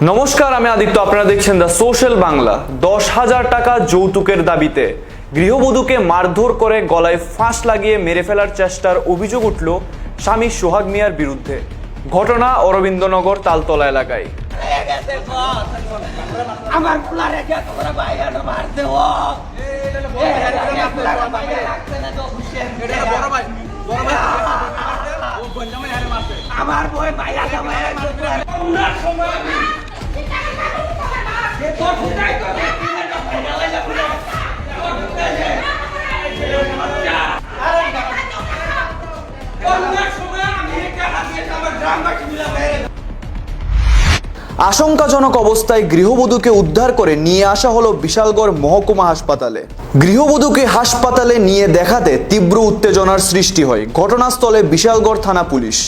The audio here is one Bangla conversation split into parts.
নমস্কার, আমি আদিত্য। আপনারা দেখছেন দ্য সোশ্যাল বাংলা দশ হাজার টাকা যৌতুকের দাবিতে গৃহবধূকে মারধর করে গলায় ফাঁস লাগিয়ে মেরে ফেলার চেষ্টার অভিযোগ উঠল স্বামী সোহাগ মিয়ার বিরুদ্ধে। ঘটনা অরবিন্দনগর, তালতলা এলাকায়। আমার আমার বই বাইরে আশঙ্কাজনক অবস্থায় গৃহবধূকে উদ্ধার করে নিয়ে আসা হলো বিশালগড় মহকুমা হাসপাতালে। গৃহবধূকে হাসপাতালে নিয়ে দেখাতে তীব্র উত্তেজনার সৃষ্টি হয়। ঘটনাস্থলে বিশালগড় থানা পুলিশ।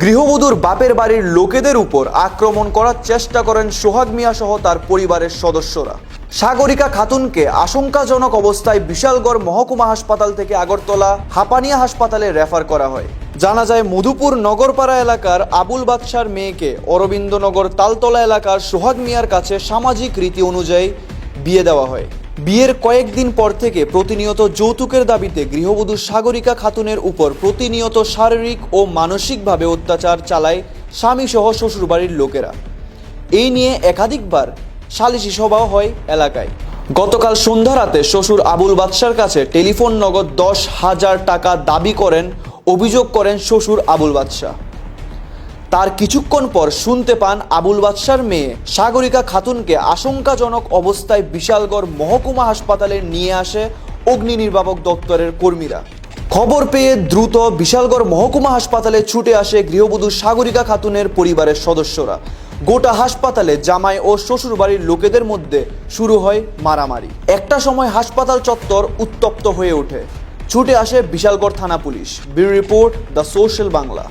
গৃহবধূর বাপের বাড়ির লোকেদের উপর আক্রমণ করার চেষ্টা করেন সোহাগ মিয়া সহ তার পরিবারের সদস্যরা। সাগরিকা খাতুনকে আশঙ্কাজনক অবস্থায় বিশালগড় মহকুমা হাসপাতাল থেকে আগরতলা, হাপানিয়া হাসপাতালে রেফার করা হয়। জানা যায়, মধুপুর নগরপাড়া এলাকার আবুল বাদশার মেয়েকে অরবিন্দনগর তালতলা এলাকার সোহাগ মিয়ার কাছে সামাজিক রীতি অনুযায়ী বিয়ে দেওয়া হয়। বিয়ের কয়েকদিন পর থেকে প্রতিনিয়ত যৌতুকের দাবিতে গৃহবধূ সাগরিকা খাতুনের উপর প্রতিনিয়ত শারীরিক ও মানসিকভাবে অত্যাচার চালায় স্বামী সহ শ্বশুরবাড়ির লোকেরা। এই নিয়ে একাধিকবার সালিশি সভাও হয় এলাকায়। গতকাল সন্ধ্যা রাতে শ্বশুর আবুল বাদশার কাছে টেলিফোন নগদ দশ হাজার টাকা দাবি করেন, অভিযোগ করেন শ্বশুর আবুল বাদশাহ তার কিছুক্ষণ পর শুনতে পান আবুল বাদশার মেয়ে। সাগরিকা খাতুনকে আশঙ্কাজনক অবস্থায় বিশালগড় মহকুমা হাসপাতালে নিয়ে আসে অগ্নি নির্বাপক দপ্তরের কর্মীরা। খবর পেয়ে দ্রুত বিশালগড় মহকুমা হাসপাতালে ছুটে আসে গৃহবধূ সাগরিকা খাতুনের পরিবারের সদস্যরা। গোটা হাসপাতালে জামাই ও শ্বশুরবাড়ির লোকেদের মধ্যে শুরু হয় মারামারি। একটা সময় হাসপাতাল চত্বর উত্তপ্ত হয়ে ওঠে। ছুটে আসে বিশালগড় থানা police. Bureau report the social Bangla.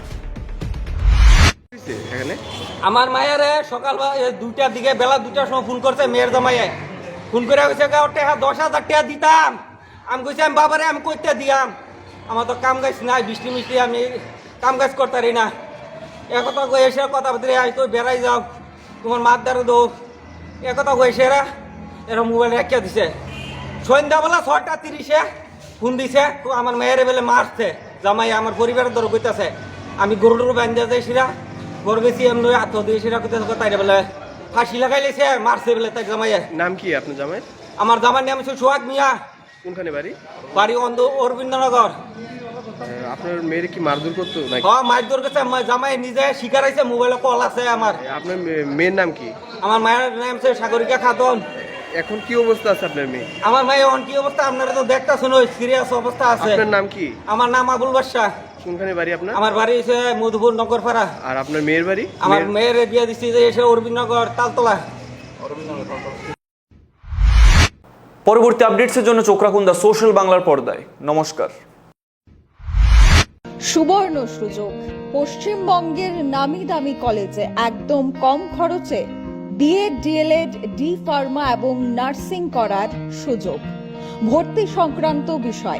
এখানে? আমার মায়ের সকাল দুইটার দিকে, বেলা দুইটার সময় ফোন করছে মেয়ের জামাইয়ে। ফোন করে কইছে গা টাকা দশ হাজার টাকা দিতাম। আমি কইছি, আমি বাবারে, আমি কইতে দিয়াম। আমার তো কাম গাছ নাই, বৃষ্টি মিষ্টি, আমি কাম কাজ করতে পারি না। একথা কই এসে কথা বলতে আই তো বেড়াই যাও, তোমার মার দ্বারা দো একথা কই এসে এরা মোবাইল রেখে দিছে। সন্ধ্যাবেলা ছটা তিরিশে ফোন দিছে, তো আমার মেয়ের বেলে মারছে। জামাই আমার পরিবারের দর কইতাছে আমি গরু টরু বান্ধা যাই তাই বলে। ফাঁসি লাগাই লেছে মারছে বলে তাই জামাইয়ে। নাম কি আপনার জামাই আমার জামার নাম হচ্ছে সোহাগ মিয়া। কোনখানে বাড়ি? বাড়ি অন্ধ অরবিন্দনগর। আপনার মেয়ের কি মারধর করতো নাকি? হ্যাঁ জামাই নিজে শিকার আছে মোবাইলে কল আছে আমার। আপনার মে- মেয়ের নাম কি? আমার মায়ের নাম হচ্ছে সাগরিকা খাতুন। এখন কি অবস্থা আছে আপনার মেয়ে? আমার মায়ের অন কি অবস্থা? আপনারা তো দেখতে শুনো সিরিয়াস অবস্থা আছে। আপনার নাম কি? আমার নাম আবুল বাদশাহ। কোনখানে বাড়ি আপনার? আমার বাড়ি হচ্ছে মধুপুর নগরপাড়া। আর আপনার মেয়ের বাড়ি? আমার মেয়ের- দিয়ে দিচ্ছি যে এসে অরবিন্দনগর তালতলা। পরবর্তী আপডেটসের জন্য চোখ রাখুন দ্য সোশ্যাল বাংলার পর্দায়। নমস্কার। সুবর্ণ সুযোগ। পশ্চিমবঙ্গের নামি দামি কলেজে একদম কম খরচে বিএড ডিএলএড ডি ফার্মা এবং নার্সিং করার সুযোগ। ভর্তি সংক্রান্ত বিষয়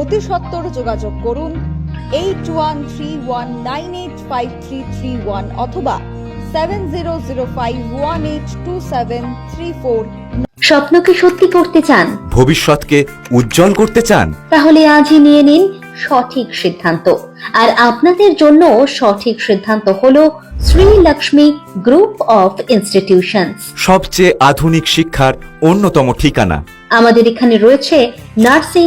অতি সত্বর যোগাযোগ করুন eight one three one nine eight five three three one অথবা seven zero zero five one eight two seven three four স্বপ্নকে সত্যি করতে চান? ভবিষ্যৎকে উজ্জ্বল করতে চান? তাহলে আজই নিয়ে নিন সঠিক সিদ্ধান্ত। আর আপনাদের জন্য সঠিক সিদ্ধান্ত হলো Shri Lakshmi group of institutions. সবচেয়ে আধুনিক শিক্ষার অন্যতম ঠিকানা। আমাদের এখানে রয়েছে nursing